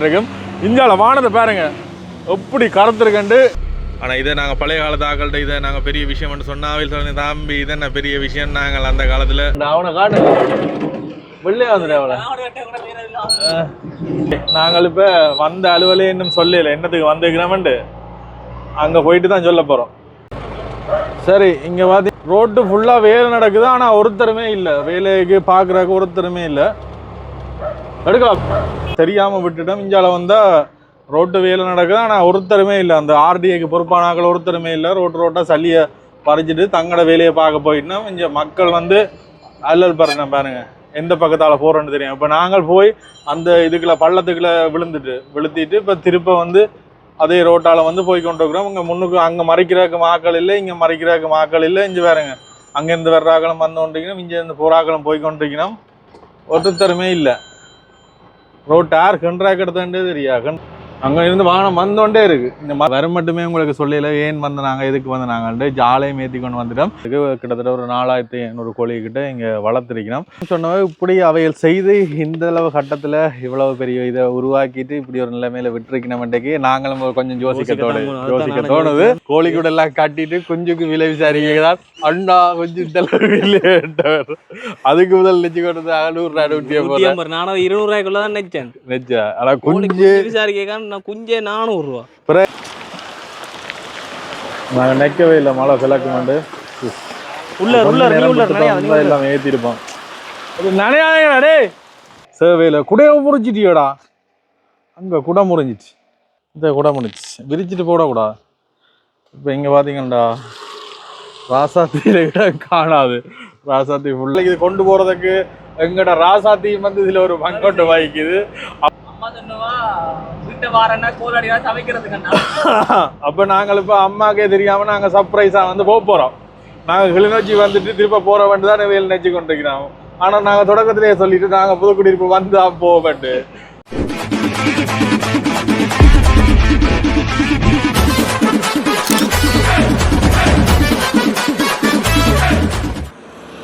இருக்கும். இந்தியாவில் வானத்தை பாருங்க. எப்படி கருத்துருக்கண்டு ஆனால் இதை நாங்கள் பழைய காலத்து ஆக்கள்கிட்ட இதை நாங்கள் பெரிய விஷயம்னு சொன்னாவில் சொல்லி தம்பி. இதை என்ன பெரிய விஷயம் நாங்கள் அந்த காலத்தில்? அவனை காட்டு வெள்ளையா வந்துடு அவளை நாங்கள் இப்போ வந்த அலுவலே இன்னும் சொல்லல. என்னத்துக்கு வந்துக்கிறோம்ட்டு அங்கே போயிட்டு தான் சொல்ல போகிறோம் சரி இங்கே பார்த்தி ரோட்டு ஃபுல்லாக வேலை நடக்குது. ஆனால் ஒருத்தருமே இல்லை. வேலைக்கு பார்க்குறக்கு ஒருத்தருமே இல்லை. எடுக்கலாம் தெரியாமல் விட்டுட்டோம் இந்தியாவில் வந்தால் ரோட்டு வேலை நடக்குது. ஆனால் ஒருத்தருமே இல்லை. அந்த ஆர்டிஐக்கு பொறுப்பானாக்கள் ஒருத்தருமே இல்லை. ரோட்டு ரோட்டாக சளியை பறிச்சிட்டு தங்களோட வேலையை பார்க்க போயிட்டுனா இங்கே மக்கள் வந்து அல்லல் பாருங்க பாருங்க. எந்த பக்கத்தால் போகிறோன்னு தெரியும். இப்போ நாங்கள் போய் அந்த இதுக்குள்ள பள்ளத்துக்குள்ள விழுந்துட்டு விழுத்திட்டு இப்போ திருப்ப வந்து அதே ரோட்டால் வந்து போய் கொண்டு இருக்கிறோம். இங்கே முன்னுக்கு அங்கே மறைக்கிறக்கு மாக்கள் இல்லை இங்கே மறைக்கிறக்கு மாக்கள் இல்லை. இங்கே வேறுங்க அங்கேருந்து வர்றாக்களும் வந்து கொண்டிருக்கணும் இங்கேருந்து போராக்களும் போய் கொண்டிருக்கணும் ஒருத்தருமே இல்லை. ரோட்டார் யார் கண்ட்ராக்ட் எடுத்தே தெரியா? அங்கே இருந்து வாகனம் வந்தோண்டே இருக்கு. இந்த வர மட்டுமே உங்களுக்கு சொல்லல ஏன் வந்து நாங்கள் எதுக்கு வந்து நாங்கள் ஜாலையும் ஏற்றி கொண்டு வந்துட்டோம். இது கிட்டத்தட்ட ஒரு நாலாயிரத்தி ஐநூறு கோழி கிட்ட இங்கே வளர்த்துருக்கிறோம். சொன்னவங்க இப்படி அவைகள் செய்து இந்த அளவு கட்டத்தில் இவ்வளவு பெரிய இதை உருவாக்கிட்டு இப்படி ஒரு நிலைமையில விட்டுருக்கணும்ன்றைக்கு நாங்களும் கொஞ்சம் யோசிக்க தோணுது. யோசிக்க தோணுது. கோழி கூட எல்லாம் கட்டிட்டு குஞ்சுக்கு விலை விசாரிக்கிறார் அண்ணா கொஞ்சம் இந்த அளவு. அதுக்கு முதல் நெச்சு கொடுத்து நூறு ரூபாய் ஐம்பது நானும் இருநூறு ரூபாய்க்குள்ள தான் நினைச்சேன் நெச்சா ஆனா கோழி குஞ்சு குஞ்சு விசாரிக்க நான் குஞ்சே நானூறு ரூபா. நாங்க நிக்கவே இல்லை மழை விளக்குமாண்டு உள்ள உள்ள நீ உள்ள நினையாத, நீ உள்ள. எல்லாம் அது நனையாதேடா டேய். சேவையில் குடையை முறிஞ்சிட்டியோடா. அங்க குடை முறிஞ்சிச்சு. இந்த குடை முறிஞ்சிச்சு. விரிச்சிட்டு போடக்கூடாது இப்போ இங்க பாத்தீங்கடா ராசாத்தியில காணாது. ராசாத்தி ஃபுல்லாக இது கொண்டு போறதுக்கு எங்கட ராசாத்தி வந்து இதுல ஒரு பங்கொண்டு வாங்கிக்குது அம்மா அப்ப நாங்கள் இப்ப அம்மாக்கே தெரியாம நாங்க சர்ப்ரைஸா வந்து போக போறோம். நாங்க கிளிநொச்சி வந்துட்டு திருப்ப போற வேண்டு தான் வேல் நினைச்சு கொண்டிருக்கிறோம் ஆனா நாங்க தொடக்கத்திலேயே சொல்லிட்டு நாங்க புதுக்குடியிருப்பு வந்தா போவேண்டு.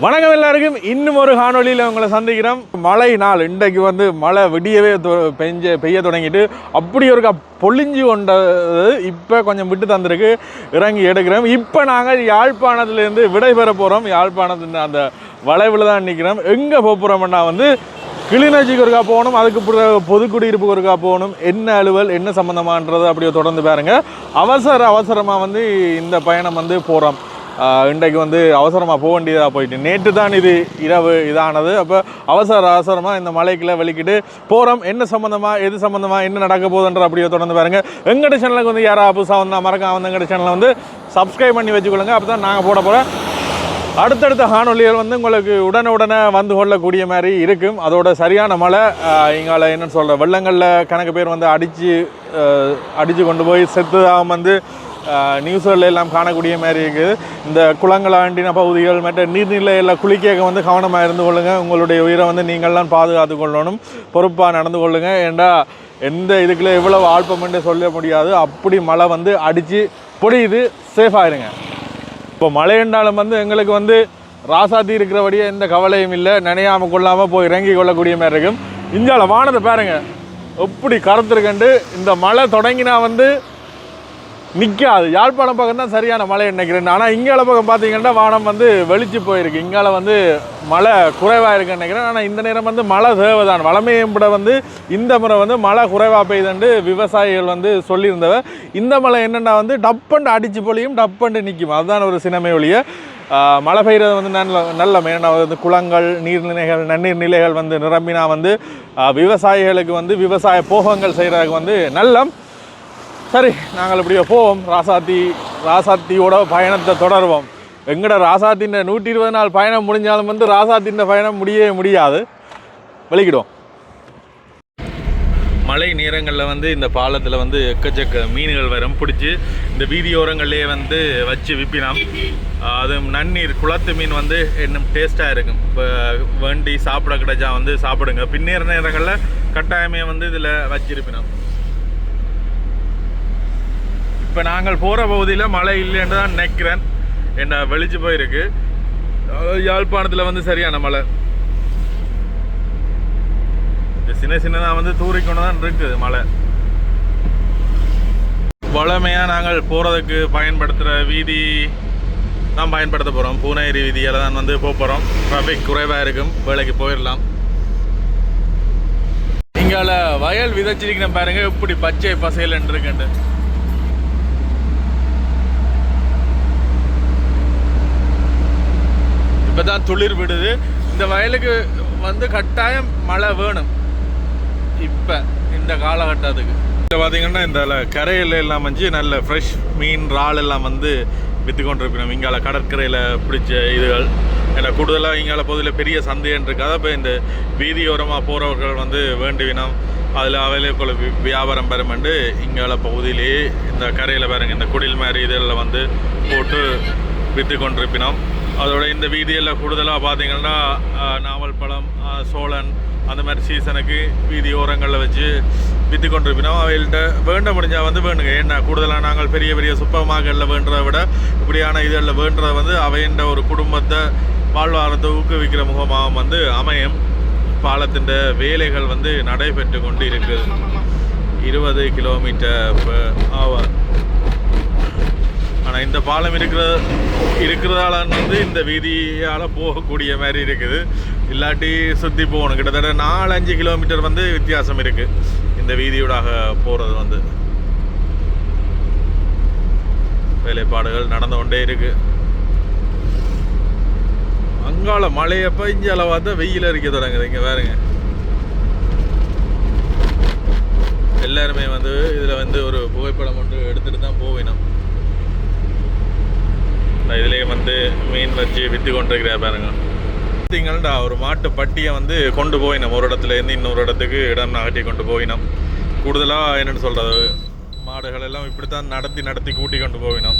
வணக்கம் எல்லாருக்கும். இன்னும் ஒரு காணொலியில் உங்களை சந்திக்கிறோம். மழை நாள். இன்றைக்கு வந்து மழை விடியவே தொ- பெஞ்ச பெய்ய தொடங்கிட்டு அப்படி ஒரு பொழிஞ்சு கொண்டது இப்போ கொஞ்சம் விட்டு தந்திருக்கு. இறங்கி எடுக்கிறோம். இப்போ நாங்கள் யாழ்ப்பாணத்துலேருந்து விடைபெற போகிறோம் யாழ்ப்பாணத்தின் அந்த வளைவில் தான் நிற்கிறோம் எங்கே போக போகிறோம்னா வந்து கிளிநொச்சிக்கு ஒருக்கா போகணும். அதுக்கு பிறகு குடியிருப்புக்கு ஒருக்கா போகணும். என்ன அலுவல் என்ன சம்மந்தமானது அப்படியே தொடர்ந்து பாருங்க. அவசர அவசரமாக வந்து இந்த பயணம் வந்து போகிறோம் இன்றைக்கு வந்து அவசரமாக போக வேண்டியதாக போயிட்டு. நேற்று தான் இது இரவு இதானது. அப்போ அவசர அவசரமாக இந்த மலைக்குள்ளே வெளிக்கிட்டு போகிறோம் என்ன சம்மந்தமாக எது சம்மந்தமாக என்ன நடக்க போகுதுன்ற அப்படியே தொடர்ந்து பாருங்க. எங்கட சேனலுக்கு வந்து யாராவது புதுசாக வந்தால் மறக்காம வந்து எங்கட சேனலை வந்து சப்ஸ்கிரைப் பண்ணி வச்சுக்கொள்ளுங்க. அப்போ தான் நாங்கள் போட போகிறோம் அடுத்தடுத்த காணொலிகள் வந்து உங்களுக்கு உடனே உடனே வந்து கொள்ளக்கூடிய மாதிரி இருக்கும். அதோட சரியான மழை ஆஹ், இங்கால சொல்கிற வெள்ளங்களில் கணக்கு பேர் வந்து அடித்து அடித்து கொண்டு போய் செத்துதாகவும் வந்து நியூஸ்களெல்லாம் எல்லாம் காணக்கூடிய மாதிரி இருக்குது. இந்த குளங்களாண்டின பகுதிகள் மற்ற நீர்நிலையில் குளிக்க வந்து கவனமாக இருந்து கொள்ளுங்கள் உங்களுடைய உயிரை வந்து நீங்கள்லாம் பாதுகாத்து கொள்ளணும். பொறுப்பாக நடந்து கொள்ளுங்கள் ஏண்டா எந்த இதுக்குள்ளே எவ்வளோ ஆழ்ப்பம்னு சொல்ல முடியாது. அப்படி மழை வந்து அடித்து பொடியுது. சேஃபாக இருங்க. இப்போ என்றாலும் வந்து எங்களுக்கு வந்து ராசாத்தி இருக்கிறபடியே எந்த கவலையும் இல்லை. நினையாமல் கொள்ளாமல் போய் இறங்கி கொள்ளக்கூடிய மாதிரி இருக்கும். இந்தியாவில் வானத்தை பாருங்கள் எப்படி கருத்துருக்கண்டு இந்த மழை தொடங்கினா வந்து நிற்காது யாழ்ப்பாணம் பக்கம் தான் சரியான மழை நினைக்கிறேன். ஆனால் இங்கால பக்கம் பார்த்தீங்கன்னா வானம் வந்து வெளிச்சு போயிருக்கு. இங்கால வந்து மழை குறைவாக இருக்குன்னு நினைக்கிறேன். ஆனால் இந்த நேரம் வந்து மழை தேவைதான். வளமையும் கூட வந்து இந்த முறை வந்து மழை குறைவாக பெய்யுதுண்டு விவசாயிகள் வந்து சொல்லியிருந்தவ இந்த மழை என்னென்னா வந்து டப்பண்டு அடிச்சு பொழியும் டப்பண்டு நிற்கும் அதுதான் ஒரு சினமை ஒழிய மழை பெய்கிறது வந்து நல்ல நல்ல ஏன்னா வந்து குளங்கள் நீர்நிலைகள் நன்னீர் நிலைகள் வந்து நிரம்பினா வந்து விவசாயிகளுக்கு வந்து விவசாய போகங்கள் செய்கிறதுக்கு வந்து நல்லம். சரி நாங்கள் இப்படியே போவோம். ராசாத்தி ராசாத்தியோட பயணத்தை தொடருவோம். எங்கட ராசாத்தின் நூற்றி இருபது நாள் பயணம் முடிஞ்சாலும் வந்து ராசாத்தின் பயணம் முடியவே முடியாது. வெளிக்கிடுவோம் மழை நேரங்களில் வந்து இந்த பாலத்தில் வந்து எக்கச்சக்க மீன்கள் வரும். பிடிச்சி இந்த வீதியோரங்கள்லேயே வந்து வச்சு விற்பினாம் அது நன்னீர் குளத்து மீன் வந்து இன்னும் டேஸ்ட்டாக இருக்கும். இப்போ வேண்டி சாப்பிட கிடைச்சா வந்து சாப்பிடுங்க. பின்னேற நேரங்களில் கட்டாயமே வந்து இதில் வச்சிருப்பினோம். இப்போ நாங்கள் போகிற பகுதியில் மழை இல்லைன்னு தான் நினைக்கிறேன். என்ன வெளிச்சு போயிருக்கு. யாழ்ப்பாணத்தில் வந்து சரியான மழை. இந்த சின்ன சின்னதாக வந்து தூறிக்கொண்டு தான் இருக்குது மழை. வளமையாக நாங்கள் போகிறதுக்கு பயன்படுத்துகிற வீதி தான் பயன்படுத்த போகிறோம் பூனேரி வீதியால் தான் வந்து போக போகிறோம் ட்ராஃபிக் குறைவாக இருக்கும். வேலைக்கு போயிடலாம் இங்கால வயல் விதைச்சிருக்கிறேன் பாருங்க. இப்படி பச்சை பசையில் இப்போ தான் துளிர் விடுது. இந்த வயலுக்கு வந்து கட்டாயம் மழை வேணும். இப்போ இந்த காலகட்டத்துக்கு. இதில் பார்த்தீங்கன்னா இந்த கரையில் எல்லாம் வந்து நல்ல ஃப்ரெஷ் மீன் இறால் எல்லாம் வந்து விற்று கொண்டிருக்கணும். இங்கால கடற்கரையில் பிடிச்ச இதுகள். ஏன்னா கூடுதலாக இங்கால பகுதியில் பெரிய சந்தைன்னு இருக்காத. இப்போ இந்த வீதியோரமாக போகிறவர்கள் வந்து வேண்டுவினம் அதில் அவைலபிள் வியாபாரம் பெறுமெண்டு இங்கால பகுதியிலேயே இந்த கரையில் பாருங்க இந்த குடில் மாதிரி இதெல்லாம் வந்து போட்டு விற்று கொண்டிருப்பினோம். அதோட இந்த வீதியில் கூடுதலாக பார்த்தீங்கன்னா நாவல் பழம் சோளன் அந்த மாதிரி சீசனுக்கு வீதி ஓரங்களில் வச்சு விற்று கொண்டிருப்பினோம். அவைகள்ட்ட வேண்ட முடிஞ்சால் வந்து வேணுங்க. ஏன்னா கூடுதலாக நாங்கள் பெரிய பெரிய சூப்பர் மார்க்கெட்டில் வேண்டுறதை விட இப்படியான இதழில் வேண்டுறத வந்து அவைன்ற ஒரு குடும்பத்தை வாழ்வாரத்தை ஊக்குவிக்கிற முகமாகவும் வந்து அமையும். பாலத்தின் வேலைகள் வந்து நடைபெற்று கொண்டு இருக்குது இருபது கிலோமீட்டர் ஆவர் ஆனால் இந்த பாலம் இருக்கிற இருக்கிறதால வந்து இந்த வீதியால் போகக்கூடிய மாதிரி இருக்குது. இல்லாட்டி சுற்றி போகணும். கிட்டத்தட்ட நாலஞ்சு கிலோமீட்டர் வந்து வித்தியாசம் இருக்குது இந்த வீதியூடாக போகிறது வந்து. வேலைப்பாடுகள் நடந்து கொண்டே இருக்கு. அங்கால மழையப்ப அளவாக பார்த்தா வெயில் அரிக்க தொடங்குது. இங்கே பாருங்க. எல்லாருமே வந்து இதில் வந்து ஒரு புகைப்படம் ஒன்று எடுத்துகிட்டு தான் போவினோம் இதுலேயே வந்து மீன் வச்சு விற்று கொண்டிருக்கிற பாருங்க. பார்த்தீங்கன்னா ஒரு மாட்டு பட்டியை வந்து கொண்டு போயினோம். ஒரு இடத்துல இருந்து இன்னொரு இடத்துக்கு இடம் நகட்டி கொண்டு போயினோம். கூடுதலாக என்னென்னு சொல்கிறது மாடுகள் எல்லாம் இப்படி தான் நடத்தி நடத்தி கூட்டி கொண்டு போயினோம்.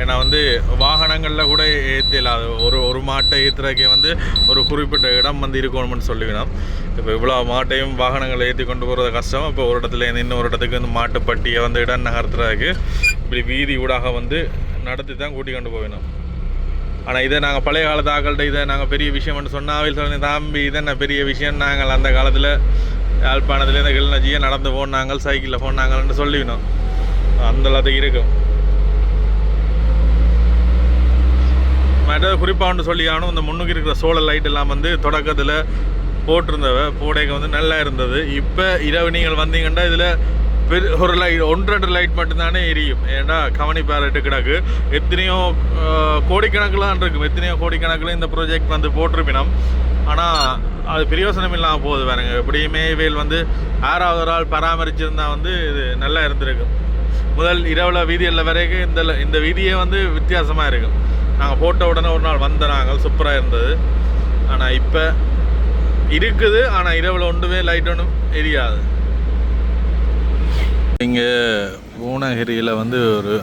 ஏன்னா வந்து வாகனங்களில் கூட ஏற்றலாது ஒரு ஒரு மாட்டை ஏற்றுறக்கே வந்து ஒரு குறிப்பிட்ட இடம் வந்து இருக்கணும்னு சொல்லிவினோம் இப்போ இவ்வளோ மாட்டையும் வாகனங்களை ஏற்றி கொண்டு போகிறது கஷ்டம். இப்போ ஒரு இடத்துலேருந்து இன்னொரு இடத்துக்கு வந்து மாட்டு பட்டியை வந்து இடம் நகர்த்துறதுக்கு இப்படி வீதி ஊடாக வந்து நடத்தி தான் கூட்டி கொண்டு போயினோம் ஆனால் இதை நாங்கள் பழைய காலத்து ஆக்கள்கிட்ட இதை நாங்கள் பெரிய விஷயம்னு சொன்னாவில் சொல்லி தாம்பி இது என்ன பெரிய விஷயம்? நாங்கள் அந்த காலத்தில் யாழ்ப்பாணத்துலேருந்து கிளிநொச்சியை நடந்து போனாங்க சைக்கிளில் போனாங்கன்னு சொல்லிவினோம். அந்த எல்லாத்துக்கும் இருக்கும். மற்ற குறிப்பாக ஒன்று சொல்லி இந்த முன்னுக்கு இருக்கிற சோழர் லைட் எல்லாம் வந்து தொடக்கத்தில் போட்டிருந்தவ. போடைக்கு வந்து நல்லா இருந்தது. இப்போ இரவு நீங்கள் வந்தீங்கன்னா இதில் பெரு ஒரு லைட் ஒன்று ரெண்டு லைட் மட்டும்தானே எரியும். ஏன்னா கவனி பேரட்டு கிடக்கு. எத்தனையோ கோடிக்கணக்கெலாம் கோடிக்கணக்கில் இருக்கும். எத்தனையோ கோடிக்கணக்கில் இந்த ப்ராஜெக்ட் வந்து போட்டிருப்பினோம். ஆனால் அது பிரயோசனம் இல்லாமல் போகுது பாருங்க. எப்படியுமே இவையில் வந்து ஆறாவது ஒரு ஆள் பராமரிச்சிருந்தா வந்து இது நல்லா இருந்திருக்கும். முதல் இரவில் வீதியில் வரைக்கும் இந்த இந்த வீதியே வந்து வித்தியாசமாக இருக்கும். நாங்கள் போட்ட உடனே ஒரு நாள் வந்த நாங்கள் சூப்பராக இருந்தது. ஆனால் இப்போ இருக்குது. ஆனால் இரவில் ஒன்றுமே லைட் ஒன்றும் எரியாது. இங்கே பூனகிரியில் வந்து ஒரு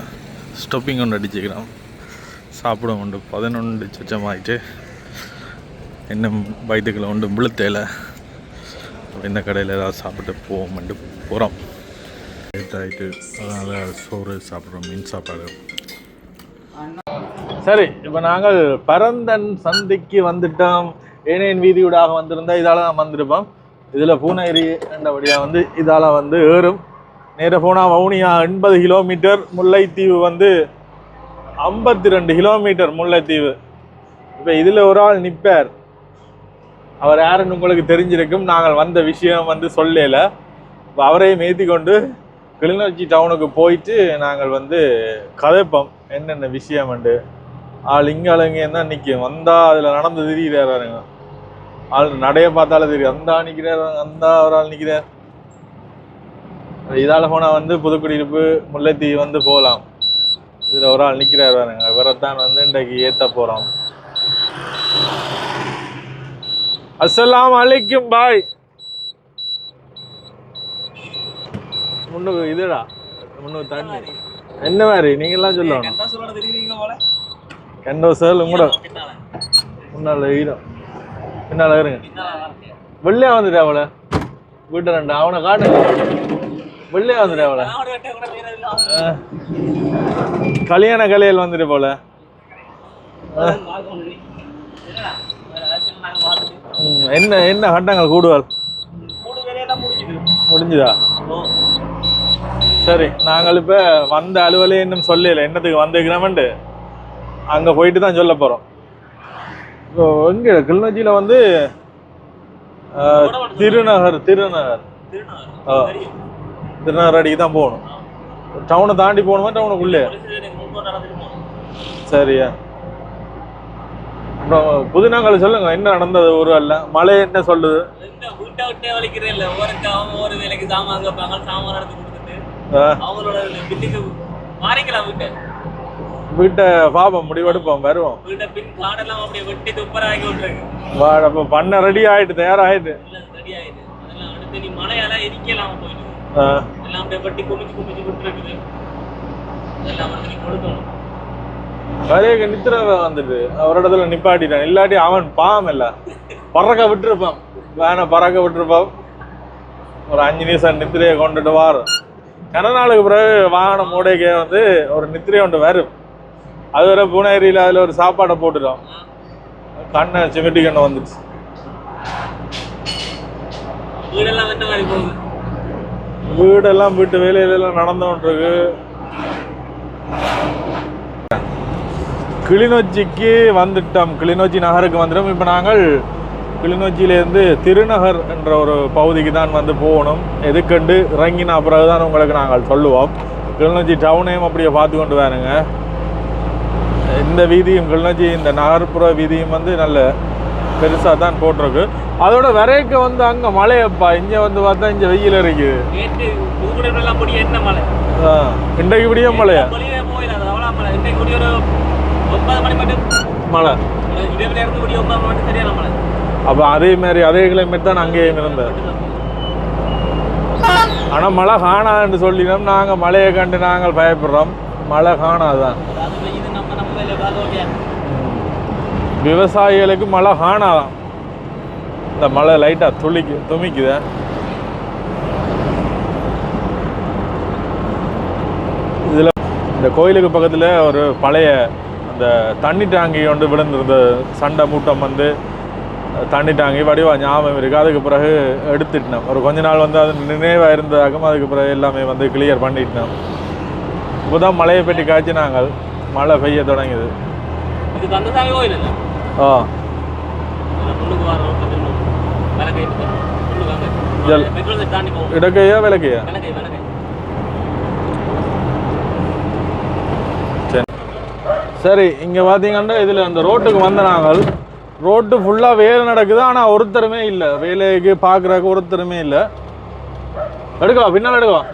ஸ்டொப்பிங் ஒன்று அடிச்சுக்கிறோம். சாப்பிட உண்டு. பதினொன்று ஆகிட்டு இன்னும் வயிற்றுக்குள்ள உண்டு முழுத்தேல இந்த கடையில் ஏதாவது சாப்பிட்டு போவோம்ட்டு போகிறோம் லேட் ஆகிட்டு அதனால் சோறு சாப்பிட்றோம் மீன் சாப்பாடு. சரி இப்போ நாங்கள் பரந்தன் சந்தைக்கு வந்துட்டோம். ஏனேன் வீதியூடாக வந்திருந்தால் இதால் தான் வந்திருப்போம். இதில் பூனகிரி என்றபடியாக வந்து இதால் வந்து ஏறும். நேராக போனால் வவுனியா எண்பது கிலோமீட்டர் முல்லைத்தீவு வந்து ஐம்பத்தி ரெண்டு கிலோமீட்டர் முல்லைத்தீவு. இப்போ இதில் ஒரு ஆள் நிற்பார் அவர் யாருன்னு உங்களுக்கு தெரிஞ்சிருக்கும். நாங்கள் வந்த விஷயம் வந்து சொல்லல. இப்போ அவரையும் ஏற்றி கொண்டு கிளிநொச்சி டவுனுக்கு போயிட்டு நாங்கள் வந்து கதைப்போம். என்னென்ன விஷயம் உண்டு? ஆள் இங்கே அலங்க தான் நிற்கும் வந்தால் அதில் நடந்து திரிகிறாருங்க ஆள் நடைய பார்த்தாலே தெரியும். அந்த நிற்கிறார் அந்த ஒரு ஆள் நிற்கிறார் இதால் போனால் வந்து புதுக்குடியிருப்பு முல்லைத்தீவு வந்து போகலாம் இதில் ஒரு ஆள் நிற்கிறார் பாருங்க. இவரைத்தான் வந்து இன்றைக்கு ஏற்ற போகிறோம் அஸ்ஸலாம் அலைக்கும் பாய். முன்னுக்கு இதுடா. முன்னுக்கு தண்ணி. என்ன மாதிரி? நீங்களாம் சொல்லணும். கெண்டோ சேல் பின்னால. முன்னால ஈரம் பின்னால இருங்க? வெள்ளையா வந்துட்டு அவளை? வீட்டை ரெண்டு. அவனை காட்டு வெள்ளையா வந்துட்டு அவளை. நான் ஒரு வட்டம் கூட வேற இல்ல. கல்யாண கலையல் வந்துட்டு போல. என்ன என்ன கட்டங்கள் கூடுவாள்? முடிஞ்சுதா? சரி நாங்கள் இப்போ வந்த அலுவலே இன்னும் சொல்லல. என்னத்துக்கு வந்திருக்கிறோம்ட்டு அங்கே போயிட்டு தான் சொல்ல போகிறோம் இப்போ எங்கே? கிளிநொச்சியில் வந்து திருநகர் திருநகர். ஆ. திருநகர் அடிக்கு தான் போகணும். டவுனை தாண்டி போகணுமா டவுனுக்குள்ளே சரியா. அப்புறம் புதுநாங்கள் சொல்லுங்க என்ன நடந்தது ஒரு அல்ல மழை என்ன சொல்லுது? வீட்டை விட்டே வலிக்கிறேன் இல்ல. ஒவ்வொருக்கு அவங்க ஒரு வேலைக்கு சாமான் கேட்பாங்க சாமான் எடுத்து கொடுத்துட்டு அவங்களோட பின்னுக்கு மாறிக்கலாம் வீட்டை. வீட்டை பாப்போம் முடிவெடுப்போம் வருவோம். வீட்டை பின் காடெல்லாம் அப்படியே வெட்டி துப்பரா ஆக்கி விட்டுருக்கு அப்போ பண்ண ரெடி ஆயிட்டு தயாராகிட்டு எல்லாம் ரெடி ஆயிடுது அதெல்லாம் அடுத்து நீ மழையால எரிக்கலாம் போயிடுது ஆ, எல்லாம் அப்படியே வெட்டி குமிச்சு குமிச்சு விட்டுருக்குது அதெல்லாம் வந்து நீ கொடுக்கணும் வரைய நித்திர வந்துட்டு அவரிடத்துல நிப்பாட்டிட்டான் இல்லாட்டி அவன் பாவம் இல்ல பறக்க விட்டுருப்பான் வேனை பறக்க விட்டுருப்பான் ஒரு அஞ்சு நிமிஷம் நித்திரையை கொண்டுட்டு வாரும் கன நாளுக்கு பிறகு வாகனம் மூடைக்கே வந்து ஒரு நித்திரை ஒன்று வரும் அது வரை பூனேரியில் அதில் ஒரு சாப்பாடை போட்டுட்டோம் கண்ணை சிமிட்டி கண்ணை வந்துடுச்சு வீடெல்லாம் வீடெல்லாம் வீட்டு வேலையிலலாம் நடந்துகிட்டு கிளிநொச்சிக்கு வந்துட்டோம். கிளிநொச்சி நகருக்கு வந்துட்டோம். இப்போ நாங்கள் கிளிநொச்சியிலேருந்து திருநகர் என்ற ஒரு பகுதிக்கு தான் வந்து போகணும். எதுக்கண்டு? இறங்கின பிறகு தான் உங்களுக்கு நாங்கள் சொல்லுவோம். கிளிநொச்சி டவுனையும் அப்படியே பார்த்து கொண்டு வாருங்க. இந்த வீதியும் கிளிநொச்சி இந்த நகர்ப்புற வீதியும் வந்து நல்ல பெருசாக தான் போட்டிருக்கு. அதோட வரைக்க வந்து அங்கே மழையப்பா இங்கே வந்து பார்த்தா இங்கே வெயில் இருக்குது இன்றைக்கு விடிய மழையா மழை. அப்போ அதே மாதிரி அதே கிளைமேட் தான் அங்கேயும் இருந்தேன். ஆனால் மழை காணான்னு சொல்லினோம். நாங்கள் மழையை கண்டு நாங்கள் பயப்படுறோம். மழை காணாதான் அதாவது இது நம்ம நம்ம வேலை பார்க்க முடியாது விவசாயிகளுக்கு மழை ஹானாதான் இந்த மழை லைட்டாக துளிக்கு துமிக்குது. இதில் இந்த கோயிலுக்கு பக்கத்தில் ஒரு பழைய அந்த தண்ணி டாங்கி கொண்டு விழுந்திருந்த சண்டை மூட்டம் வந்து தண்ணி டாங்கி வடிவா ஞாபகம் இருக்குது அதுக்கு பிறகு எடுத்துட்டோம் ஒரு கொஞ்ச நாள் வந்து அது நினைவாக இருந்ததாகவும் அதுக்கு பிறகு எல்லாமே வந்து கிளியர் பண்ணிட்டோம் இப்போ தான் மழையை பற்றி காய்ச்சி நாங்கள் மழை பெய்ய தொடங்கியது. இது தந்தசாமி கோயில் இல்லை இடக்கையா விளக்கையா? சரி சரி இங்கே பார்த்தீங்கன்னா இதில் அந்த ரோட்டுக்கு வந்த நாங்கள். ரோட்டு ஃபுல்லாக வேலை நடக்குது ஆனால் ஒருத்தருமே இல்லை. வேலைக்கு பார்க்குறக்கு ஒருத்தருமே இல்லை. எடுக்கலாம் பின்னால் எடுக்கலாம்.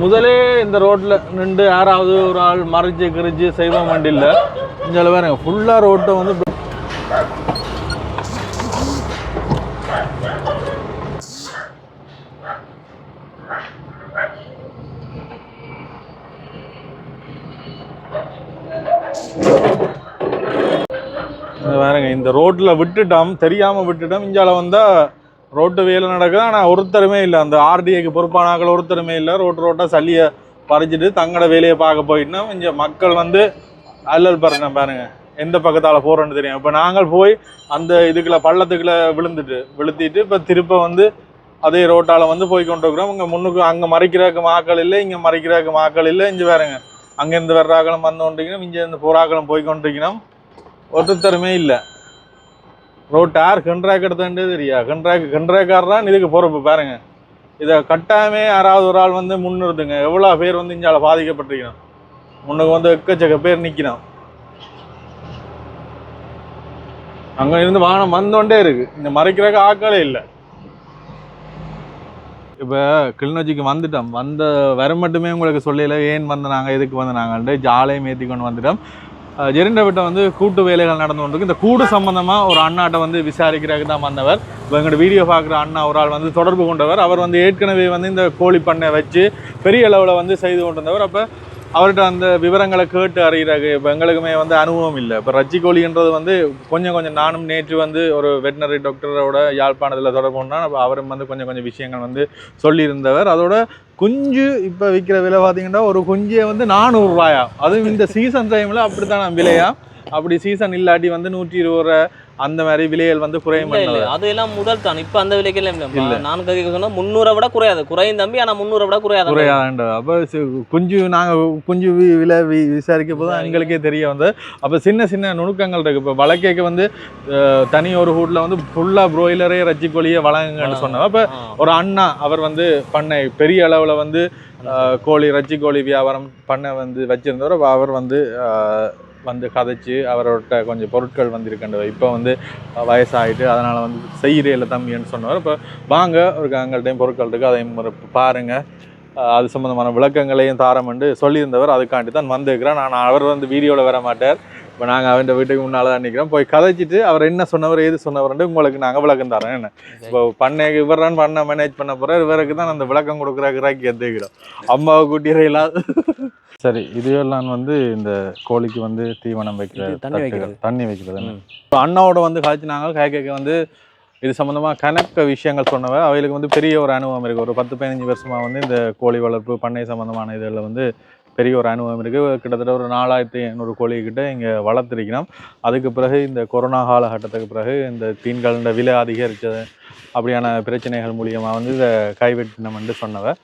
முதலே இந்த ரோட்டில் நின்று யாராவது ஒரு ஆள் மறைஞ்சு கிரிஞ்சு செய்வோம் வண்டியில். இங்கே பாருங்க ஃபுல்லாக ரோட்டை வந்து பாருங்க இந்த ரோட்டில் விட்டுட்டோம் தெரியாமல் விட்டுட்டோம். இங்கால வந்தால் ரோட்டு வேலை நடக்குது. ஆனால் ஒருத்தருமே இல்லை. அந்த ஆர்டிஏக்கு பொறுப்பானாக்கள் ஒருத்தருமே இல்லை. ரோட்டு ரோட்டாக சளியை பறிச்சுட்டு தங்களோட வேலையை பார்க்க போயிட்டுனா கொஞ்சம் மக்கள் வந்து அல்லல் பாருங்க பாருங்க. எந்த பக்கத்தால் போகிறோன்னு தெரியும். இப்போ நாங்கள் போய் அந்த இதுக்குள்ள பள்ளத்துக்குள்ள விழுந்துட்டு விழுத்திட்டு இப்போ திருப்ப வந்து அதே ரோட்டால் வந்து போய் கொண்டிருக்கிறோம் இங்கே முன்னுக்கு அங்கே மறைக்கிறதுக்கு மாக்கள் இல்லை இங்கே மறைக்கிறக்கு மாக்கள் இல்லை. இங்கே பாருங்க. அங்கேருந்து வர்றாக்களும் வந்து கொண்டிருக்கணும் இங்கேருந்து இருந்து போய் கொண்டிருக்கணும் ஒருத்தருமே இல்லை. ரோட் யார் கண்ட்ராக் எடுத்தே தெரியா? கண்ட்ராக் கண்ட்ராக்கார் தான் இதுக்கு பொறுப்பு பாருங்க. இதை கட்டாயமே யாராவது ஒரு ஆள் வந்து முன்னிறுத்துங்க. எவ்வளோ பேர் வந்து இஞ்சால பாதிக்கப்பட்டிருக்கணும் முன்னுக்கு வந்து எக்கச்சக்க பேர் நிற்கணும் அங்கே இருந்து வாகனம் வந்தோண்டே இருக்கு. இந்த மறைக்கிறக்க ஆக்களே இல்லை. இப்போ கிளிநொச்சிக்கு வந்துட்டோம். வந்த வர மட்டுமே உங்களுக்கு சொல்லல. ஏன் வந்து எதுக்கு வந்தனாங்கன்ட்டு நாங்கள் ஜாலையும் ஏற்றி கொண்டு வந்துட்டோம். ஜெரிண்ட விட்ட வந்து கூட்டு வேலைகள் நடந்து கொண்டிருக்கு. இந்த கூடு சம்பந்தமாக ஒரு அண்ணாட்ட வந்து விசாரிக்கிறதுக்கு தான் வந்தவர். எங்களோட வீடியோ பார்க்குற அண்ணா ஒரு ஆள் வந்து தொடர்பு கொண்டவர். அவர் வந்து ஏற்கனவே வந்து இந்த கோழி பண்ணை வச்சு பெரிய அளவில் வந்து செய்து கொண்டிருந்தவர். அப்போ அவர்கிட்ட அந்த விவரங்களை கேட்டு அறிகிறாங்க இப்போ எங்களுக்குமே வந்து அனுபவம் இல்லை. இப்போ ரச்சி கோழின்றது வந்து கொஞ்சம் கொஞ்சம் நானும் நேற்று வந்து ஒரு வெட்டினரி டாக்டரோட யாழ்ப்பாணத்தில் தொடர்பு அவரும் வந்து கொஞ்சம் கொஞ்சம் விஷயங்கள் வந்து சொல்லியிருந்தவர். அதோட குஞ்சு இப்போ விற்கிற விலை பார்த்தீங்கன்னா ஒரு குஞ்சே வந்து நானூறுரூவாயா அதுவும் இந்த சீசன் டைமில் அப்படி தான் விலையா? அப்படி சீசன் இல்லாட்டி வந்து நூற்றி இருபது ரூபா அந்த மாதிரி விலைகள் வந்து குறையும் இல்ல அது எல்லாம் முதல் தான். இப்ப அந்த எல்லாம் இல்ல நான் கேட்க சொன்னா முந்நூறை விட குறையாது. குறையும் தம்பி ஆனா முந்நூறை விட குறையாது? குறையாதுண்டு அப்போ குஞ்சு நாங்கள் குஞ்சு விலை விசாரிக்க போது எங்களுக்கே தெரிய வந்து அப்போ சின்ன சின்ன நுணுக்கங்கள் இருக்கு. இப்போ வளர்க்கைக்கு வந்து தனி ஒரு ஹூட்டில் வந்து ஃபுல்லாக ப்ரோயிலரே ரச்சி கோழியை வழங்குங்கன்னு சொன்னோம் அப்போ ஒரு அண்ணா அவர் வந்து பண்ணை பெரிய அளவில் வந்து கோழி ரச்சி கோழி வியாபாரம் பண்ண வந்து வச்சிருந்தவர். அப்ப அவர் வந்து வந்து கதைச்சு அவரோட கொஞ்சம் பொருட்கள் வந்திருக்கின்றவர் இப்போ வந்து வயசாகிட்டு அதனால் வந்து செய்கிறேல தம்பின்னு சொன்னவர். இப்போ வாங்க ஒரு எங்கள்கிட்டையும் பொருட்கள் இருக்குது அதையும் ஒரு பாருங்கள் அது சம்மந்தமான விளக்கங்களையும் தாரமென்று சொல்லியிருந்தவர். அதுக்காண்டி தான் வந்திருக்கிறேன் நான் அவர் வந்து வீடியோவில் வர மாட்டார். இப்போ நாங்கள் அவன் வீட்டுக்கு முன்னால் தான் நிற்கிறோம் போய் கதைச்சிட்டு அவர் என்ன சொன்னவர் ஏது சொன்னவர்ன்ட்டு உங்களுக்கு நாங்கள் விளக்கம் தரோம் என்ன? இப்போ பண்ண இவர் தான் பண்ண மேனேஜ் பண்ண போகிறார் இவருக்கு தான் அந்த விளக்கம் கொடுக்குற கிராக்கி எடுத்துக்கிறோம் அம்மாவை கூட்டியறையெல்லாம் சரி இதுவெல்லாம் வந்து இந்த கோழிக்கு வந்து தீவனம் வைக்கிற தண்ணி வைக்கிறது. தண்ணி வைக்கிறது. இப்போ அண்ணாவோட வந்து காய்ச்சினாங்க காய் கேட்க வந்து இது சம்மந்தமாக கணக்க விஷயங்கள் சொன்னவ அவைகளுக்கு வந்து பெரிய ஒரு அனுபவம் இருக்குது ஒரு பத்து பதினஞ்சு வருஷமாக வந்து இந்த கோழி வளர்ப்பு பண்ணை சம்மந்தமான இதில் வந்து பெரிய ஒரு அனுபவம் இருக்குது கிட்டத்தட்ட ஒரு நாலாயிரத்தி ஐநூறு கோழி கிட்ட இங்கே வளர்த்துருக்கிறோம். அதுக்கு பிறகு இந்த கொரோனா காலகட்டத்துக்கு பிறகு இந்த தீன்களோட விலை அதிகரித்தது அப்படியான பிரச்சனைகள் மூலியமாக வந்து இதை கைவிட்டினோம்னு சொன்னவ.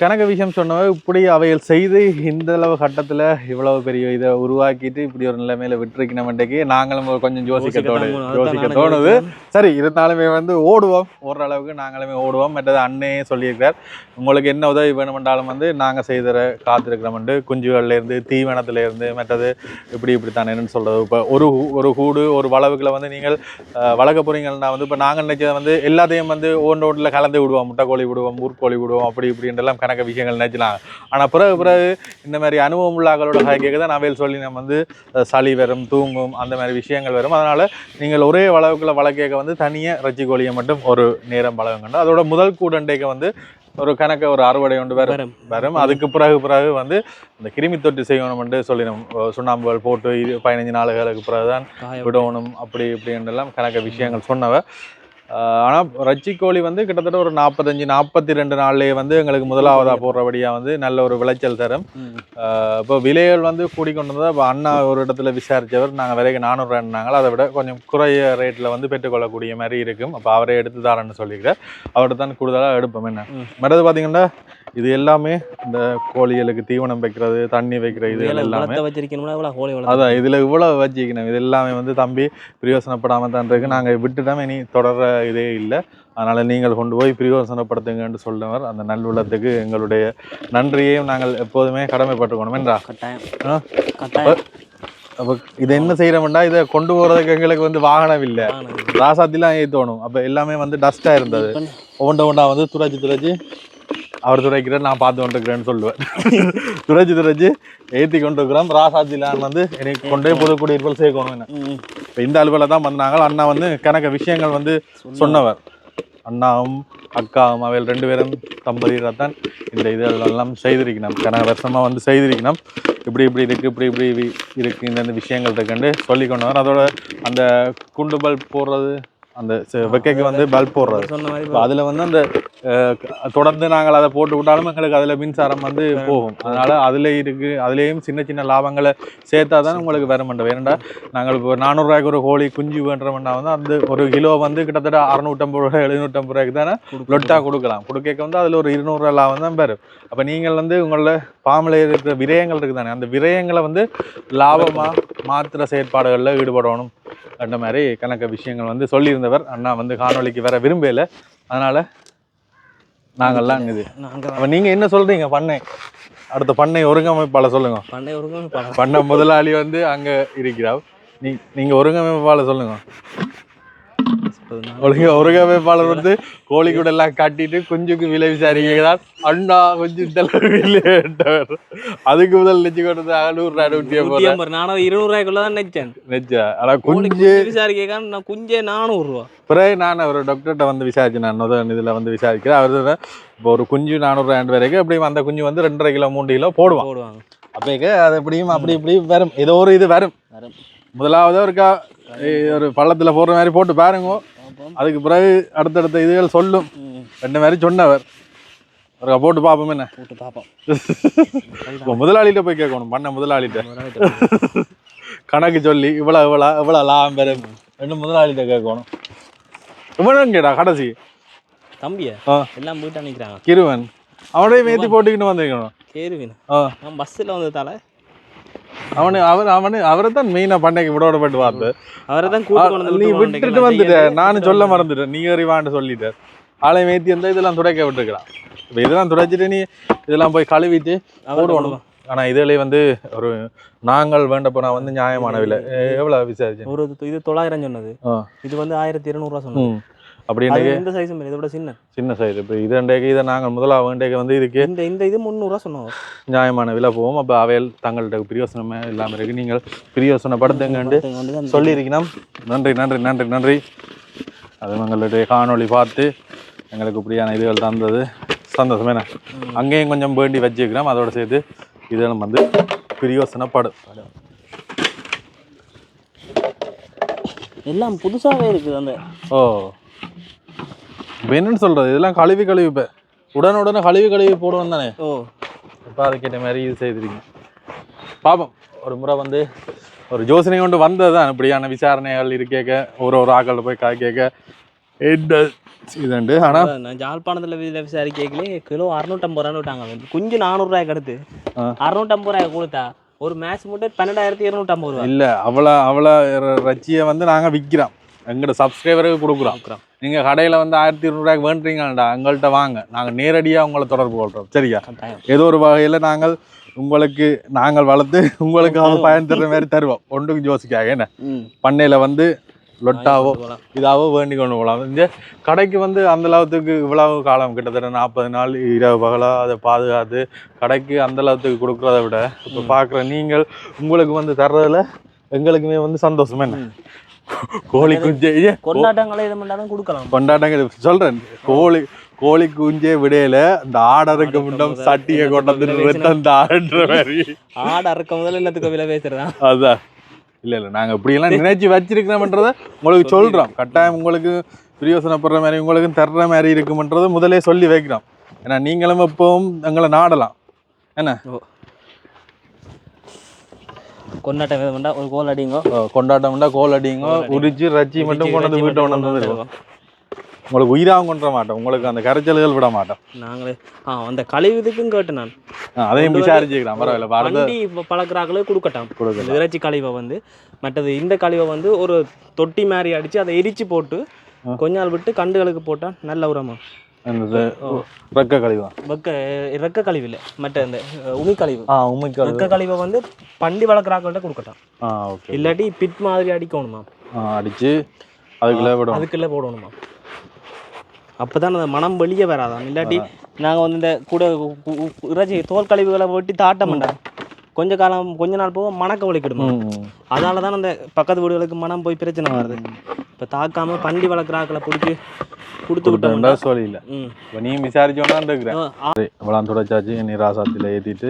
கணக்கு விஷயம் சொன்னவ இப்படி அவைகள் செய்து இந்த அளவு கட்டத்தில் இவ்வளவு பெரிய இதை உருவாக்கிட்டு இப்படி ஒரு நிலைமையில விட்டுருக்கணுமெண்டைக்கு நாங்களும் கொஞ்சம் யோசிக்க தோணுது. யோசிக்க தோணுது. சரி இருந்தாலுமே வந்து ஓடுவோம். ஓரளவுக்கு நாங்களுமே ஓடுவோம். மற்றது அண்ணையே சொல்லியிருக்கார் உங்களுக்கு என்ன உதவி வேணுமென்றாலும் வந்து நாங்கள் செய்தர காத்திருக்கிறோம்ண்டு. குஞ்சுகள்லேருந்து தீவனத்துலேருந்து மற்றது இப்படி இப்படி தானே என்னன்னு சொல்கிறது இப்போ ஒரு ஒரு கூடு ஒரு வளவுக்குள்ள வந்து நீங்கள் வளர்க்க போகிறீங்கன்னா வந்து இப்போ நாங்கள் நினைச்சது வந்து எல்லாத்தையும் வந்து ஓன் ரோட்டில் கலந்து விடுவோம். முட்டைக்கோழி விடுவோம் ஊர்கோழி விடுவோம் அப்படி இப்படின்றலாம் கணக்க விஷயங்கள் நினைச்சலாம் ஆனால் பிறகு பிறகு இந்த மாதிரி அனுபவம் உள்ள ஆக்களோட கேட்க தான் அவையில் சொல்லி நம்ம வந்து சளி வரும் தூங்கும் அந்த மாதிரி விஷயங்கள் வரும். அதனால் நீங்கள் ஒரே வளவுக்குள்ள வளர்க்க வந்து தனியாக ரச்சி கோழியை மட்டும் ஒரு நேரம் பழகுங்கண்டு அதோட முதல் கூடண்டைக்கு வந்து ஒரு கணக்க ஒரு அறுவடை ஒன்று வரும். வரும். அதுக்கு பிறகு பிறகு வந்து இந்த கிருமி தொட்டி செய்யணும்னு சொல்லினோம் சுண்ணாம்புகள் போட்டு இது பதினஞ்சு நாளுகளுக்கு பிறகு தான் காய விடணும். அப்படி இப்படின்றெல்லாம் கணக்க விஷயங்கள் சொன்னவ ஆனால் ரச்சி கோழி வந்து கிட்டத்தட்ட ஒரு நாற்பத்தஞ்சு நாற்பத்தி ரெண்டு நாள்லேயே வந்து எங்களுக்கு முதலாவதாக போடுறபடியாக வந்து நல்ல ஒரு விளைச்சல் தரும். இப்போ விலைகள் வந்து கூடிக்கொண்டு வந்ததா இப்போ அண்ணா ஒரு இடத்துல விசாரித்தவர் நாங்கள் விலைக்கு நானூறுரூவாங்க அதை விட கொஞ்சம் குறைய ரேட்டில் வந்து பெற்றுக்கொள்ளக்கூடிய மாதிரி இருக்கும். அப்போ அவரே எடுத்து தாரேன்னு சொல்லியிருக்கார் அவர்கிட்ட தான் கூடுதலாக எடுப்போம். என்ன. மற்றது பார்த்தீங்கன்னா இது எல்லாமே இந்த கோழிகளுக்கு தீவனம் வைக்கிறது தண்ணி வைக்கிற இது எல்லாமே. அதான் இதுல இவ்வளவு வச்சிக்கணும். இது எல்லாமே வந்து தம்பி பிரயோசனப்படாம தான் இருக்கு. நாங்க விட்டுட்டோம் இனி தொடர இதே இல்லை. அதனால நீங்கள் கொண்டு போய் பிரயோசனப்படுத்துங்கன்னு சொல்லுவர் அந்த நல்லுள்ளத்துக்கு எங்களுடைய நன்றியையும் நாங்கள் எப்போதுமே கடமைப்பட்டுக்கணும் என்றா? அப்ப இதை என்ன செய்யறோம்டா இதை கொண்டு போறதுக்கு எங்களுக்கு வந்து வாகனம் இல்லை. ராசாத்திலாம் ஏத்தணும். அப்ப எல்லாமே வந்து டஸ்டா இருந்தது. ஒவ்வொண்ட ஒன்றா வந்து துடைச்சி துடைச்சி அவர் துடைக்கிறார் நான் பார்த்து கொண்டிருக்கிறேன்னு சொல்லுவேன் துடைச்சி துடைச்சி ஏற்றி கொண்டிருக்கிறோம். ராசாத்திலான் வந்து எனக்கு கொண்டே புது குடியிருப்பில் சேர்க்கணும். இப்போ இந்த அலுவலில் தான் வந்தாங்க. அண்ணா வந்து கணக்க விஷயங்கள் வந்து சொன்னவர். அண்ணாவும் அக்காவும் அவைகள் ரெண்டு பேரும் தம்பதியாக தான் இந்த இதெல்லாம் செய்திருக்கணும். கணக்க வருஷமாக வந்து செய்திருக்கணும். இப்படி இப்படி இருக்குது இப்படி இப்படி இவி- இருக்கு. இந்த விஷயங்கள் இருக்குன்னு சொல்லி கொண்டவர். அதோட அந்த குண்டு பல்ப் போடுறது அந்த வெக்கைக்கு வந்து பல்ப் போடுறது. இப்போ அதில் வந்து அந்த தொடர்ந்து நாங்கள் அதை போட்டு விட்டாலும் எங்களுக்கு அதில் மின்சாரம் வந்து போகும். அதனால அதில் இருக்கு அதுலேயும் சின்ன சின்ன லாபங்களை சேர்த்தா தான் உங்களுக்கு வர மாட்டோம் ஏன்னா நாங்கள் இப்போ நானூறுரூவாய்க்கு ஒரு கோழி குஞ்சு வேண்டுறோம்னா வந்து அந்த ஒரு கிலோ வந்து கிட்டத்தட்ட அறுநூற்றம்பது ரூபாய் எழுநூற்றம்பது ரூபாய்க்கு தானே லொட்டாக கொடுக்கலாம். கொடுக்க வந்து அதில் ஒரு இருநூறுவா லாபம் தான் பெறும் அப்போ நீங்கள் வந்து உங்களோட பாம்பில் இருக்கிற விரயங்கள் இருக்குது தானே அந்த விரயங்களை வந்து லாபமாக மாற்றுற செயற்பாடுகளில் ஈடுபடணும். அந்த மாதிரி கணக்க விஷயங்கள் வந்து சொல்லியிருந்தவர். அண்ணா வந்து காணொளிக்கு வர விரும்பல. அதனால நாங்கள்லாம் இது. நாங்க அப்ப நீங்க என்ன சொல்றீங்க? பண்ணை. அடுத்த பண்ணை ஒருங்கமைப்பாளர் சொல்லுங்க. பண்டைய ஒரு படம் பண்ணை முதலாளி வந்து அங்க இருக்கிறார். நீ நீங்க ஒருங்கமைப்பாளர் சொல்லுங்க. ஒழுங்கா ஒருங்க வேட்பாளர் வந்து கோழி கூட எல்லாம் கட்டிட்டு குஞ்சுக்கு விலை விசாரிக்கிறார். அண்ணா குஞ்சு இல்லையவர் அதுக்கு முதல் நெஞ்சு கொண்டது நூறு ரூபாய் நூற்றி ஐம்பது நானும் இருநூறு ரூபாய்க்குள்ள தான் நினைச்சேன் நெஞ்சா? ஆனா கோழி குஞ்சு. விசாரிக்க நான் குஞ்சே நானூறு ரூபா பிறகு நான் ஒரு டாக்டர்கிட்ட வந்து விசாரிச்சேன். நான் இதில் வந்து விசாரிக்கிறேன். அவர் இப்போ ஒரு குஞ்சு நானூறு ரெண்டு வரைக்கும் அப்படியும் அந்த குஞ்சு வந்து ரெண்டரை கிலோ மூணு கிலோ போடுவான். போடுவாங்க. அப்போக்கு அது எப்படியும் அப்படி இப்படி வரும். ஏதோ ஒரு இது வரும். வரும். முதலாவது ஒருக்கா ஒரு பள்ளத்தில் போடுற மாதிரி போட்டு பாருங்க. அதுக்கு பிறகு அடுத்தடுத்த இதுகள் சொல்லும். ரெண்டு மாதிரி சொன்னவர். ஒருக்கா போட்டு பார்ப்போம் என்ன. போட்டு பார்ப்போம். முதலாளிகிட்ட போய் கேட்கணும். பண்ண முதலாளிகிட்ட. கணக்கு சொல்லி இவ்வளோ இவ்வளோ இவ்வளோ லாபம் பெறும். ரெண்டு முதலாளிகிட்ட கேட்கணும். இவ்வளோ கேடா கடைசி. தம்பிய எல்லாம் போயிட்டு நினைக்கிறாங்க கிருவன். அவனையும் மேத்தி போட்டுக்கிட்டு வந்திருக்கணும். கேருவின். பஸ்ஸில் வந்ததால அவனு அவர் அவனு அவரை தான் மெயினாக பண்ணைக்கு விட விடப்பட்டு பார்த்து அவரை தான் நீ விட்டுட்டு. வந்துட்ட. நானும் சொல்ல மறந்துட்டேன். நீ அறிவான்னு சொல்லிட்ட. ஆளை மேத்தி இருந்தா இதெல்லாம் துடைக்க விட்டுருக்கலாம். இப்போ இதெல்லாம் துடைச்சிட்டு நீ இதெல்லாம் போய் கழுவிட்டு போடுவோம். ஆனா இதுல வந்து ஒரு நாங்கள் வேண்ட போனா வந்து நியாயமான விலை எ- எவ்வளவு விசாரிச்சேன்? ஒரு இது தொள்ளாயிரம் சொன்னது. இது வந்து ஆயிரத்தி இருநூறுவா சொன்னது. ம் அப்படி அது எனக்கு இந்த சைஸும் இதை விட சின்ன. சின்ன சைடு இப்போ இது ரெண்டேக்கு இதை நாங்கள் முதலாக வேண்டேக்கு வந்து இதுக்கு இந்த இந்த இது முந்நூறுவா சொன்னாங்க நியாயமான விலை போவோம் அப்போ அவையில் தங்கள்கிட்ட பிரியோசனமே இல்லாமல் இருக்கு. நீங்கள் தான் சொல்லியிருக்கணும். நன்றி நன்றி நன்றி நன்றி. அது எங்களுடைய காணொளி பார்த்து எங்களுக்கு இப்படியான இதுகள் தந்தது. சந்தோஷமே. அங்கேயும் கொஞ்சம் வேண்டி வச்சுக்கிறோம் அதோட சேர்த்து இதெல்லாம் வந்து பிரியோசனப்படும். எல்லாம் புதுசாவே இருக்குது அந்த ஓ. இப்போ என்னன்னு சொல்கிறது இதெல்லாம் கழுவி கழுவி இப்போ. உடனுடனே கழுவி கழுவி போடுவோம் தானே? ஓ. இப்போ அதுக்கேற்ற மாதிரி இது செய்திருக்கீங்க. பார்ப்போம் ஒரு முறை வந்து ஒரு யோசனை கொண்டு வந்தது தான். இப்படியான விசாரணைகள் இருக்கேக்க ஒரு ஒரு ஆக்களில் போய் காய் கேட்க. இதுண்டு. ஆனால் நான் ஜாழ்ப்பாணத்தில் வீதியில் விசாரி கேட்கலே கிலோ அறுநூற்றம்பது ரூபான்னு விட்டாங்க. குஞ்சு நானூறுரூவாய்க்கு அடுத்து. அறுநூற்றம்பது ரூபாய்க்கு கொடுத்தா ஒரு மேட்ச் மட்டும் பன்னெண்டாயிரத்தி இருநூற்றம்பது ரூபா இல்லை அவ்வளோ அவ்வளோ ரச்சியை வந்து நாங்கள் விற்கிறோம் எங்களோட சப்ஸ்கிரைபருக்கு கொடுக்குறோம். கொடுக்குறோம். நீங்கள் கடையில் வந்து ஆயிரத்தி இருநூறுவாய்க்கு வேண்டுறீங்கடா எங்கள்கிட்ட வாங்க. நாங்கள் நேரடியாக உங்களை தொடர்பு கொள்கிறோம் சரியா? ஏதோ ஒரு வகையில் நாங்கள் உங்களுக்கு நாங்கள் வளர்த்து உங்களுக்கு அது பயன் தர்ற மாதிரி தருவோம். ஒன்றுக்கு யோசிக்காக என்ன? பண்ணையில் வந்து லொட்டாவோ. இதாவோ வேண்டி கொண்டு போகலாம். இந்த கடைக்கு வந்து அந்த அளவுக்கு இவ்வளவு காலம் கிட்டத்தட்ட நாற்பது நாள் இரவு பகலாக அதை பாதுகாத்து கடைக்கு அந்த அளவுக்கு கொடுக்குறத விட இப்போ பார்க்குற நீங்கள் உங்களுக்கு வந்து தர்றதுல எங்களுக்குமே வந்து சந்தோஷமா. என்ன? கோழி குஞ்சே கொண்டாட்டங்களை இது பண்ணாலும் கொடுக்கலாம். கொண்டாட்டங்க சொல்றேன். கோழி கோழி குஞ்சே விடையில இந்த ஆடருக்கு முன்னம் சட்டியை கொண்டாந்து வெத்தம் தான்ற மாதிரி. ஆடு அறுக்க முதல்ல எல்லாத்துக்கும் விலை பேசுறதா? அதான். இல்ல இல்ல நாங்க இப்படியெல்லாம் நினைச்சு வச்சிருக்கிறோம்ன்றத உங்களுக்கு சொல்றோம். கட்டாயம் உங்களுக்கு பிரயோசனப்படுற மாதிரி உங்களுக்கு தர்ற மாதிரி இருக்கும்ன்றதை முதலே சொல்லி வைக்கிறோம். ஏன்னா நீங்களும் எப்பவும் எங்களை நாடலாம். என்ன? கொண்டாட்டம் பண்ணா? ஒரு கோல் அடிங்கோ. அஹ் கொண்டாட்டம்னா கோல் அடிங்க. உரிச்சு ரச்சி மட்டும் கொண்டு வீட்டை கொண்டு தருவோம். உங்களுக்கு உயிராகவும் கொண்டு மாட்டோம். உங்களுக்கு அந்த கரைச்சல்கள் விட மாட்டோம். நாங்களே ஆ அந்த கழிவுதுக்கும் கேட்டு நான். அதையும் விசாரிச்சுக்கலாம் பரவாயில்ல வண்டி பழக்கிறாங்களே கொடுக்கட்டாம். கொடுக்கலாம். இந்த இறைச்சி கழிவை வந்து மற்றது இந்த கழிவை வந்து ஒரு தொட்டி மாதிரி அடிச்சு அதை எரிச்சு போட்டு கொஞ்ச நாள் விட்டு கண்டுகளுக்கு போட்டா நல்ல உரமா? அந்த ரெக்க கழிவா? வெக்க ரெக்க கழிவு இல்லை மற்ற இந்த உமி கழிவு. ஆ உண்மைக்கு ரெக்க கழிவை வந்து பண்டி வளர்க்குறாக்கள்கிட்ட கொடுக்கட்டாம். ஆ ஓகே இல்லாட்டி பிட் மாதிரி அடிக்கணுமா? ஆ அடிச்சு அதுக்குள்ள விடும் அதுக்குள்ளே போடணுமா? அப்பதான் அந்த மனம் வெளியே வராதான் இல்லாட்டி நாங்க வந்து இந்த கூட இறைச்சி தோல் கழிவுகளை வெட்டி தாட்ட மாட்டோம் கொஞ்ச காலம் கொஞ்ச நாள் போக மணக்க வலிக்கிடுமா? ம். அதனால தான் அந்த பக்கத்து வீடுகளுக்கு மனம் போய் பிரச்சனை வருது. இப்போ தாக்காம பண்டி வளர்க்குறாக்களை பிடிச்சி கொடுத்து விட்டோம்னா சொல்லி இல்லை ம். இப்போ நீ விசாரிச்சோன்னா இருக்கிறேன் இவ்வளோ துடைச்சாச்சு நீ ராசாத்தில் ஏற்றிட்டு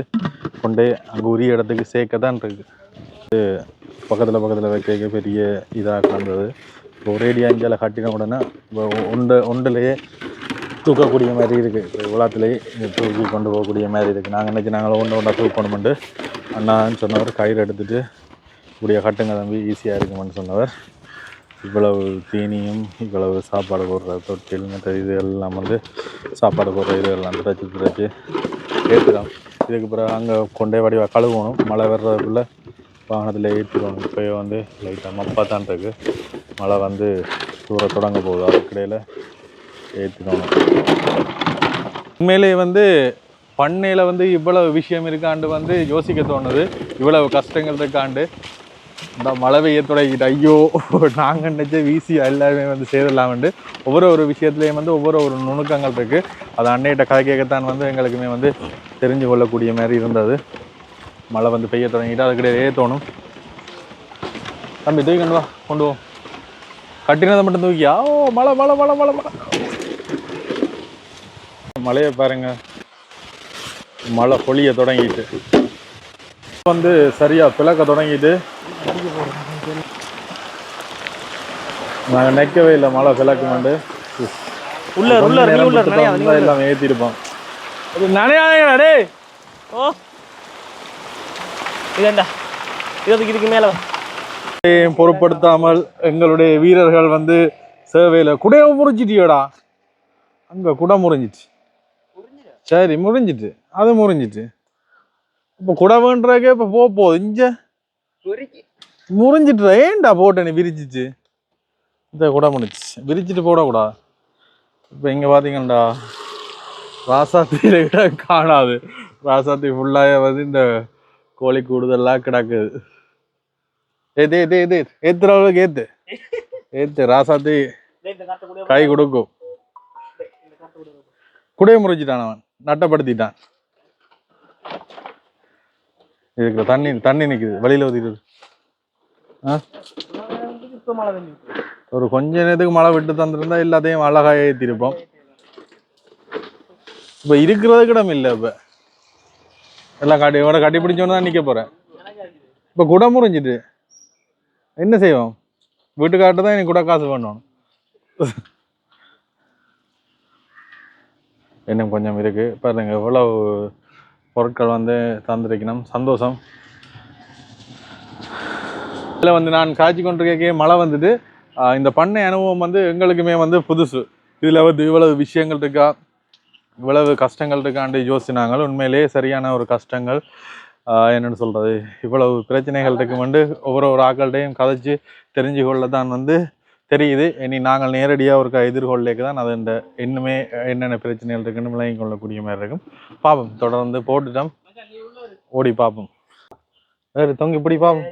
கொண்டு அங்கே உரிய இடத்துக்கு சேர்க்க தான் இருக்கு பக்கத்தில் பக்கத்தில் வைக்க பெரிய இதாக கலந்தது இப்போ ஒரேடி அஞ்சால் கட்டின உடனே இப்போ ஒன்று ஒன்றுலையே தூக்கக்கூடிய மாதிரி இருக்குது உலகத்துலேயே தூக்கி கொண்டு போகக்கூடிய மாதிரி இருக்குது நாங்கள் இன்றைக்கி நாங்கள் ஒன்று ஒன்றா தூக்கணுமெண்டு. அண்ணான்னு சொன்னவர் கயிறு எடுத்துகிட்டு கூடிய கட்டுங்க தம்பி ஈஸியாக இருக்குமென்னு சொன்னவர். இவ்வளவு தீனியும் இவ்வளவு சாப்பாடு போடுற தொட்டில் மற்ற இது எல்லாம் வந்து சாப்பாடு போடுற இது எல்லாம் திரைச்சி திரைச்சி ஏற்றுறோம் இதுக்கு பிறகு அங்கே கொண்டே வடிவாக கழுவணும். மழை வர்றதுக்குள்ளே வாகனத்தில் ஏற்றிடணும் இப்போயே வந்து லைட்டாக மப்பாத்தான் இருக்குது மழை வந்து தூர தொடங்க போகுது. அதுக்கிடையில் ஏற்றிடணும் உண்மையிலே வந்து பண்ணையில் வந்து இவ்வளவு விஷயம் இருக்காண்டு வந்து யோசிக்க தோணுது. இவ்வளவு கஷ்டங்கள் இருக்காண்டு. இந்த மழை பெய்ய தொடங்கிட்டு ஐயோ நாங்கள் நினைச்ச வீசி எல்லாருமே வந்து சேரலாம்ண்டு ஒவ்வொரு ஒரு விஷயத்துலையும் வந்து ஒவ்வொரு ஒரு நுணுக்கங்கள் இருக்குது அது அன்னையிட்ட கதை கேட்கத்தான் வந்து எங்களுக்குமே வந்து தெரிஞ்சு கொள்ளக்கூடிய மாதிரி இருந்தது. மழை வந்து பெய்ய தொடங்கிட்டு அதுக்கிடையே தோணும். தம்பி தூக்கி கொண்டு வா கொண்டு கட்டினதை மட்டும் தூக்கியா? ஓ மழை மழை மழை மழை மழை. மழையை பாருங்க. மழை பொழிய தொடங்கிட்டு. வந்து சரியா பிளக்க தொடங்கிட்டு. நாங்கள் நிற்கவே இல்லை மழை நீ உள்ள. எல்லாம் ஏற்றிருப்போம் ஓ. இதேண்டா. இதுக்கு இதுக்கு மேல பொருட்படுத்தாமல் எங்களுடைய வீரர்கள் வந்து சேவையில குடைய முறிஞ்சிட்டியோடா. அங்க குடை முறிஞ்சிச்சு. சரி முறிஞ்சிட்டு. அது முறிஞ்சிட்டு. இப்போ குடை வேண்டுறக்கே இப்போ போக போகுது இஞ்ச முறிஞ்சிட்டு ஏன்டா போட்ட நீ விரிச்சிச்சு இந்த குடை முடிச்சு விரிச்சிட்டு போடக்கூடாது இப்போ இங்கே பார்த்தீங்கண்டா ராசாத்தியில இடம் காணாது. ராசாத்தி ஃபுல்லாக வந்து இந்த கோழி கூடுதலாக கிடக்குது ஏத்து ஏத்து. ஏத்து ஏத்துற அளவுக்கு ஏத்து ஏத்து ராசாத்தி கை கொடுக்கும். குடைய முறிச்சிட்டான் அவன். நட்டப்படுத்திட்டான். இதுக்கு தண்ணி தண்ணி நிக்குது. வழியில் ஊத்திட்டு ஆ? ஒரு கொஞ்ச நேரத்துக்கு மழை விட்டு தந்திருந்தா எல்லாத்தையும் அழகா ஏத்திருப்போம். இப்ப இருக்கிறதுக்கு இடம் இல்லை இப்ப. எல்லாம் கட்டி இவனை கட்டி பிடிச்சோன்னு தான் நிக்க போறேன். இப்ப குடம் முறிஞ்சிட்டு என்ன செய்வோம்? வீட்டுக்கார்ட்ட தான் எனக்கு கூட காசு பண்ணணும். இன்னும் கொஞ்சம் இருக்குது பாருங்க எவ்வளவு பொருட்கள் வந்து தந்திருக்கணும். சந்தோஷம். இதில் வந்து நான் காய்ச்சி கொண்டிருக்கே மழை வந்துட்டு இந்த பண்ணை அனுபவம் வந்து எங்களுக்குமே வந்து புதுசு. இதில் வந்து இவ்வளவு விஷயங்கள் இருக்கா? இவ்வளவு கஷ்டங்கள் இருக்காண்டு யோசினாங்க உண்மையிலேயே சரியான ஒரு கஷ்டங்கள். என்னென்னு சொல்கிறது இவ்வளவு பிரச்சனைகள் இருக்குமெண்டு ஒவ்வொரு ஒரு ஆக்கள்கிட்டையும் கதைச்சு தெரிஞ்சு கொள்ள தான் வந்து தெரியுது. இனி நாங்கள் நேரடியாக ஒரு எதிர்கொள்ளைக்கு தான் அது இந்த இன்னுமே என்னென்ன பிரச்சனைகள் இருக்குன்னு விளங்கி கொள்ளக்கூடிய மாதிரி இருக்கும். பார்ப்போம் தொடர்ந்து போட்டுட்டோம். ஓடி பார்ப்போம் வேறு தொங்கி பிடி பார்ப்போம்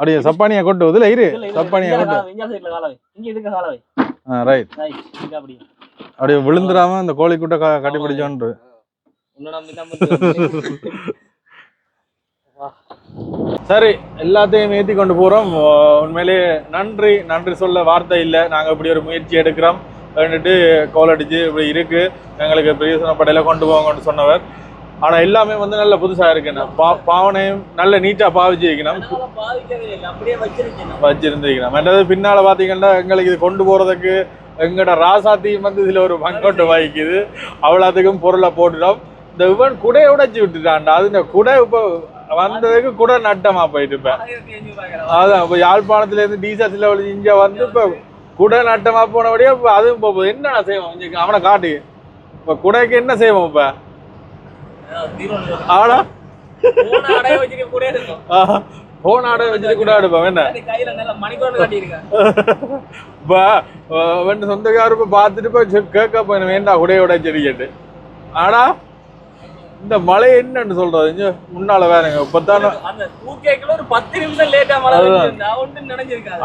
அப்படியே சப்பானியா கொட்டு இதில் இரு. சப்பானியா கொட்டு ஆ ரைட் அப்படியே விழுந்துடாம அந்த கோழிக்குட்டை க கட்டி பிடிச்சோன்று உன்னோட நம்ம சரி எல்லாத்தையும் ஏற்றி கொண்டு போகிறோம் உண்மையிலேயே நன்றி நன்றி சொல்ல வார்த்தை இல்லை. நாங்கள் இப்படி ஒரு முயற்சி எடுக்கிறோம். வேண்டுட்டு கோல் அடிச்சு இப்படி இருக்கு. எங்களுக்கு பிரியோசனப்படையில கொண்டு போங்கன்னு சொன்னவர். ஆனால் எல்லாமே வந்து நல்ல புதுசாக இருக்குண்ணா பா பாவனையும் நல்ல நீட்டாக பாவிச்சு வைக்கணும் வச்சிருந்துருக்கணும். மற்றது பின்னால பாத்தீங்கன்னா எங்களுக்கு இது கொண்டு போறதுக்கு எங்கட ராசாத்தியும் வந்து இதுல ஒரு பங்கோட்டு வாங்கிக்குது அவ்வளோத்துக்கும் பொருளை போட்டுட்டோம். இந்த இவன் குடையை உடைச்சு விட்டுட்டான்டா. அது இந்த குடை இப்போ வந்ததுக்கு குடை நட்டமா போயிட்டு இப்ப அதான் இப்போ யாழ்ப்பாணத்துல இருந்து டீசர்ஸ்ல இங்க வந்து இப்ப குடை நட்டமா போனபடியே இப்ப அதுவும் இப்போ என்ன செய்வோம்? இங்க அவனை காட்டு. இப்ப குடைக்கு என்ன செய்வோம் இப்ப? ஆனா போன அடைய வச்சுக்க கூட இருக்கும் போன் ஆட வச்சுட்டு கூட எடுப்போம். என்ன? இப்போ பார்த்துட்டு போய் கேட்க போய் வேண்டா உடையோட செடி கேட்டு ஆனா இந்த மழை என்னன்னு சொல்றது இங்க முன்னால வேறங்க. இப்பத்தான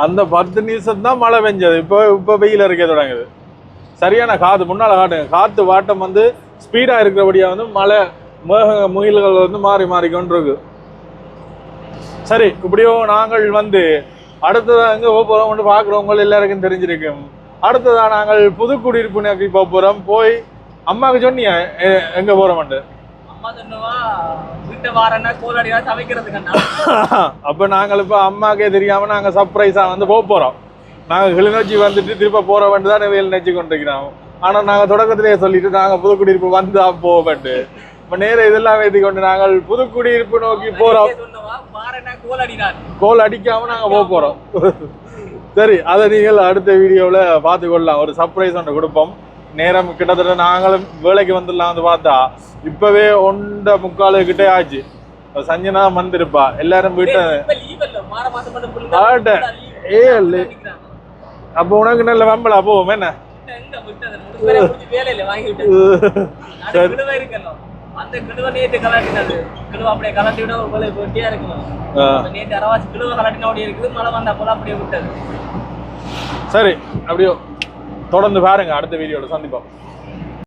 அந்த பத்து நிமிஷம் தான் மழை பெஞ்சது. இப்போ இப்போ வெயில் இருக்க தொடங்குது. சரியான காத்து முன்னால காட்டுங்க காத்து வாட்டம் வந்து ஸ்பீடா இருக்கிறபடியா வந்து மழை மேக முகில்கள் வந்து மாறி மாறி கொண்டு இருக்கு சரி இப்படியோ நாங்கள் வந்து அடுத்ததா எங்க போக போறோம்னு பாக்குறவங்க எல்லாருக்கும் தெரிஞ்சிருக்கும். அடுத்ததா நாங்கள் புது குடியிருப்பு நோக்கி போக போறோம். போய் அம்மாவுக்கு சொன்னியா? எங்க போறோம்ட்டு அப்ப நாங்கள் இப்ப அம்மாக்கே தெரியாம நாங்க சர்ப்ரைஸா வந்து போக போறோம். நாங்க கிளிநொச்சி வந்துட்டு திருப்ப போற வேண்டியதான் தான் வேல் நினைச்சு கொண்டிருக்கிறோம் ஆனா நாங்க தொடக்கத்திலேயே சொல்லிட்டு நாங்க புதுக்குடியிருப்பு வந்து போவேன்ட்டு இப்ப நேர இதெல்லாம் வைத்து கொண்டு நாங்கள் புதுக்குடியிருப்பு நோக்கி போறோம். கோல் அடிக்காம நாங்க போக போறோம். சரி அதை நீங்கள் அடுத்த வீடியோவில் பார்த்து கொள்ளலாம் ஒரு சர்ப்ரைஸ் ஒன்று கொடுப்போம். நேரம் கிட்டத்தட்ட நாங்களும் வேலைக்கு வந்துடலாம் வந்து பார்த்தா இப்பவே ஒன்றை முக்கால் கிட்டே ஆச்சு. சஞ்சனா வந்திருப்பா. எல்லாரும் வீட்டை. ஏ அப்போ உனக்கு நல்ல வெம்பலா? போவோம் என்ன அந்த கிழுவை நேற்று கலட்டினது. கிழுவை அப்படியே கலட்டி விட ஒரு வேலை போட்டியா இருக்கணும். நேற்று அரவாசி கிழுவை கலட்டின அப்படியே இருக்குது. மழை வந்தா போல அப்படியே விட்டது. சரி அப்படியோ. தொடர்ந்து பாருங்க அடுத்த வீடியோவில் சந்திப்போம்.